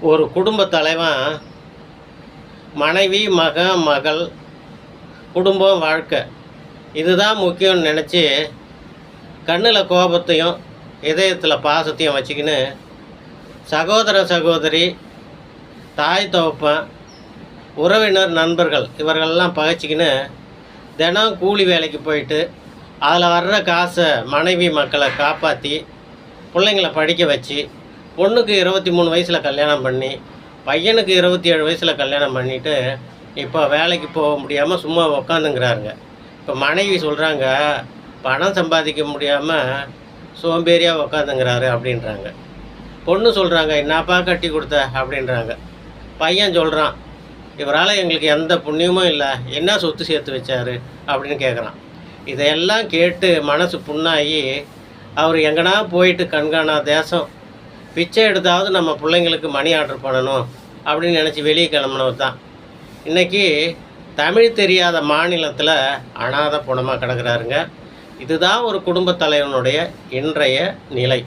ஒரு குடும்ப தலைவன் மனைவி மகன் மகள் குடும்பம் வாழ்க்கை. இதுதான் முக்கியம்னு நினச்சி கண்ணில் கோபத்தையும் இதயத்தில் பாசத்தையும் வச்சுக்கின்னு சகோதர சகோதரி தாய் தொகுப்பன் உறவினர் நண்பர்கள் இவர்களெல்லாம் பகைச்சிக்கின்னு தினம் கூலி வேலைக்கு போயிட்டு அதில் வர்ற காசை மனைவி மக்களை காப்பாற்றி பிள்ளைங்கள படிக்க வச்சு பொண்ணுக்கு இருபத்தி மூணு வயசில் கல்யாணம் பண்ணி பையனுக்கு இருபத்தி ஏழு வயசில் கல்யாணம் பண்ணிவிட்டு இப்போ வேலைக்கு போக முடியாமல் சும்மா உக்காந்துங்கிறாருங்க. இப்போ மனைவி சொல்கிறாங்க பணம் சம்பாதிக்க முடியாமல் சோம்பேறியாக உக்காந்துங்கிறாரு அப்படின்றாங்க. பொண்ணு சொல்கிறாங்க என்னப்பா கட்டி கொடுத்த? அப்படின்றாங்க. பையன் சொல்கிறான் இவரால் எங்களுக்கு எந்த புண்ணியமும் இல்லை. என்ன சொத்து சேர்த்து வச்சாரு? அப்படின்னு கேட்குறான் இதையெல்லாம் கேட்டு மனசு புண்ணாகி அவர் எங்கன்னா போயிட்டு கண்காணா தேசம் பிச்சை எடுத்தாவது நம்ம பிள்ளைங்களுக்கு மணி ஆர்டர் பண்ணணும் அப்படின்னு நினச்சி வெளியே கிளம்புனவர் தான். இன்றைக்கி தமிழ் தெரியாத மாநிலத்தில் அனாத புணமாக கிடக்குறாருங்க. இதுதான் ஒரு குடும்பத் தலைவனுடைய இன்றைய நிலை.